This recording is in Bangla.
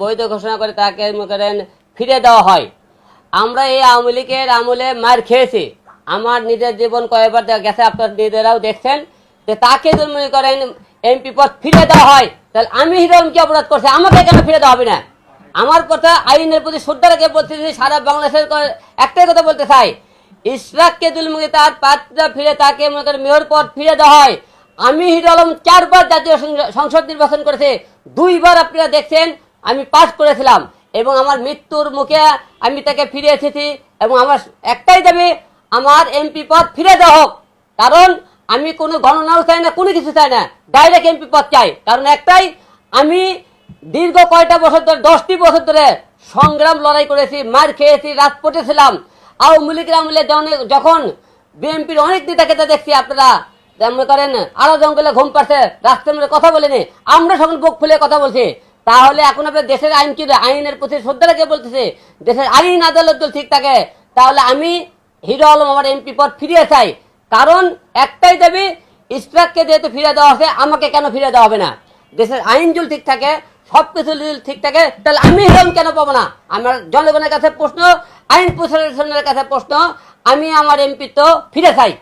বৈধ ঘোষণা করে তাকে মনে করেন ফিরে দেওয়া হয়। আমরা এই আওয়ামী লীগের আমলে মার খেয়েছি। আমার নিজের জীবন কয়েকবার গেছে, আপনার নিজেরাও দেখছেন। যে তাকে যদি মনে করেন এমপি পদ ফিরে দেওয়া হয়, তাহলে আমি হিরোম কি অপরাধ করছি, আমাকে কেন ফিরে দেওয়া হবে না? আমার কথা আইনের প্রতি শ্রদ্ধা রেখে বলতেছি সারা বাংলাদেশের একটাই কথা বলতে চাই। ইশরাককে দুলমুখী তার পাত্রা ফিরে তাকে মনে করেন মেয়র পদ ফিরে দেওয়া হয়। আমি হিরো আলম চারবার জাতীয় সংসদ নির্বাচন করেছে। দুইবার আপনারা দেখছেন আমি পাশ করেছিলাম এবং আমার মৃত্যুর মুখে আমি তাকে ফিরে এসেছি এবং আমার একটাই দাবি, আমার এমপি পদ ফিরে দেওয়া হোক। কারণ আমি কোনো গণনাও চাই না, কোনো কিছু চাই না। ডাইরেক্ট এমপি পদ চাই। কারণ একটাই, আমি দীর্ঘ কয়টা বছর ধরে, দশটি বছর ধরে সংগ্রাম লড়াই করেছি, মার খেয়েছি, রাজপথে ছিলাম। আওয়ামী লীগের আমলে যখন- বিএনপির অনেক নেতাকে দেখছি আপনারা মনে করেন আরও জঙ্গলে ঘুম পাচ্ছে রাস্তার মধ্যে কথা বলেনি। আমরা সকল বুক খুলে কথা বলছি। তাহলে এখন আপনার দেশের আইন কি আইনের প্রতি শ্রদ্ধা রেখে বলতেছে, দেশের আইন আদালত ঠিক থাকে, তাহলে আমি হিরো আলম আমার এমপি পদ ফিরিয়ে চাই। কারণ একটাই দাবি ইস্ট্রাককে যেহেতু ফিরে দেওয়া হবে আমাকে কেন ফিরে দেওয়া হবে না? দেশের আইন যদি ঠিক থাকে সব কিছু যদি ঠিক থাকে, তাহলে আমি হিরোম কেন পাবো না? আমার জনগণের কাছে প্রশ্ন, আইন প্রশাসনের কাছে প্রশ্ন, আমি আমার এমপি তো ফিরে চাই।